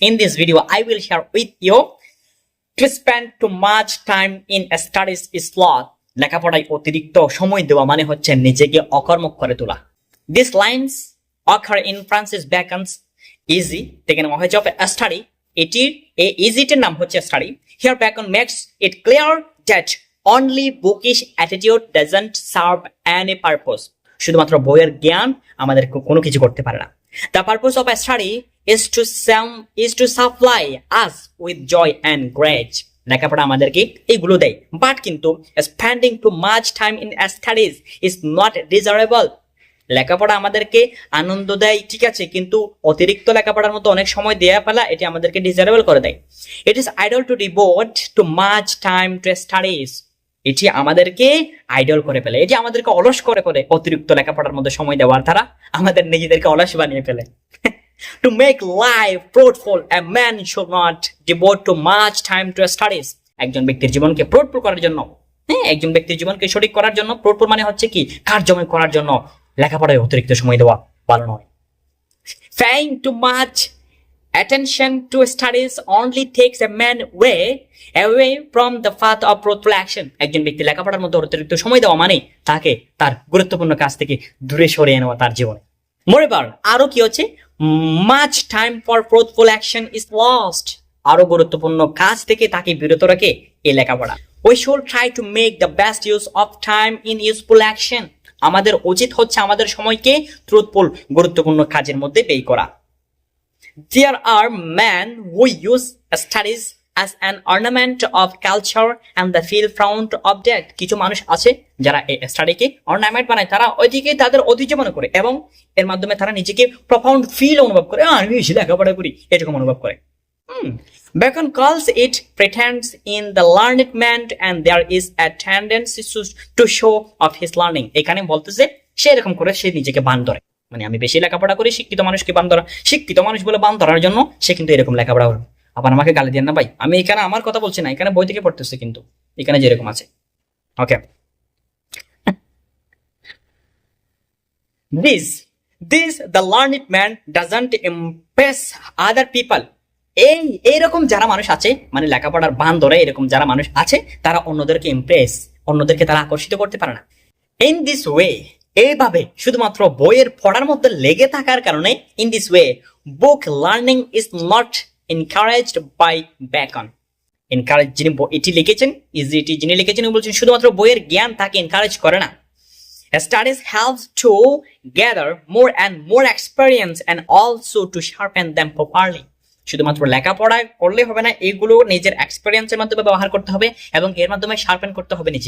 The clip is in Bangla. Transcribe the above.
in this video, I will share with you to spend too much time in a studies is lost. লেখাপড়ায় অতিরিক্ত সময় দেওয়া মানে হচ্ছে নিজেকে অকর্মক করে তোলা। Lines occur in Francis Bacon's Easy থেকে নেওয়া হয়েছে অফ স্টাডি এটির এই ইজিটির নাম হচ্ছে study here Bacon makes it clear that only bookish attitude doesn't serve any purpose শুধুমাত্র বইয়ের জ্ঞান আমাদের কোনো কিছু করতে পারে না। The purpose of study is to some is to supply us with joy and grace লেখাপড়া আমাদেরকে এইগুলো দেয়। বাট কিন্তু spending too much time in studies is not desirable লেখাপড়া আমাদেরকে আনন্দ দেয়, ঠিক আছে, কিন্তু অতিরিক্ত লেখাপড়ার মতো অনেক সময় দেয়া ফেলা এটি আমাদেরকে ডিজারেবল করে দেয়। It is idle to devote too much time to studies এটি আমাদেরকে আইডল করে ফেলে। এটি আমাদেরকে অলস করে করে অতিরিক্ত লেখাপড়ার মধ্যে সময় দেওয়ার দ্বারা আমাদের নিজেদেরকে অলস বানিয়ে ফেলে। To make life fruitful, a man should not devote too much time to studies. একজন ব্যক্তির জীবনকে ফ্রুটফুল করার জন্য হ্যাঁ একজন ব্যক্তির জীবনকে সঠিক করার জন্য ফ্রুটফুল মানে হচ্ছে কি? কার্যময় করার জন্য, লেখাপড়ায় অতিরিক্ত সময় দেওয়া, ভালো নয়। Paying too much attention to studies only takes a man way away from the path of fruitful action. একজন ব্যক্তি লেখাপড়ার মধ্যে অতিরিক্ত সময় দেওয়া মানে তাকে তার গুরুত্বপূর্ণ কাজ থেকে দূরে সরিয়ে নেওয়া তার জীবনে। মোরেবার আরও কি হচ্ছে? Much time for fruitful action is lost আরও গুরুত্বপূর্ণ কাজ থেকে তাকে বিরত রাখে এই লেখাপড়া। We should try to make the best use of time in useful action আমাদের উচিত হচ্ছে আমাদের সময়কে ট্রুথফুল গুরুত্বপূর্ণ কাজের মধ্যে ব্যয় করা। There are man who use studies as an ornament of culture and the feel proud object. কিছু মানুষ আছে যারা এই স্টাডিকে অর্নামেন্ট বানায় তারা ওইদিকে তাদের ঐতিহ্য মনে করে এবং এর মাধ্যমে তারা নিজেকে প্রফাউন্ড ফিল অনুভব করে। "আহ, আমি বেশি লেখাপড়া করি। এরকম অনুভব করে। Bacon calls it pretends in the learned man and there is a tendency to show of his learning. এখানে বলতেছে সে এরকম করে সে নিজেকে বান ধরে। মানে আমি বেশি লেখাপড়া করি শিক্ষিত মানুষকে বান ধরা। শিক্ষিত মানুষ বলে বান ধরার জন্য সে কিন্তু এরকম লেখাপড়া করে। আবার আমাকে গালি দেন না, ভাই। আমি এখানে আমার কথা বলছি না, এখানে বই থেকে পড়তেছে কিন্তু। এখানে যেরকম আছে। ওকে this this, the learned man doesn't impress other people. এই, এইরকম যারা মানুষ আছে মানে লেখাপড়ার বান ধরে এরকম যারা মানুষ আছে, তারা অন্যদেরকে ইমপ্রেস অন্যদেরকে তারা আকর্ষিত করতে পারে না। ইন দিস ওয়ে এইভাবে শুধুমাত্র বইয়ের পড়ার মধ্যে লেগে থাকার কারণে in this way book learning is not encouraged by Bacon encourage যিনি এটি লিখেছেন ইজি এটি যিনি লিখেছেন বলছেন, শুধুমাত্র বইয়ের জ্ঞান তাকে এনকারেজ করে না। Studies helps to gather more and more experience and also to sharpen them properly. শুধুমাত্র লেখাপড়া করলে হবে না, এগুলো নিজের এক্সপেরিয়েন্সের মাধ্যমে ব্যবহার করতে হবে এবং এর মাধ্যমে শার্পেন করতে হবে নিজে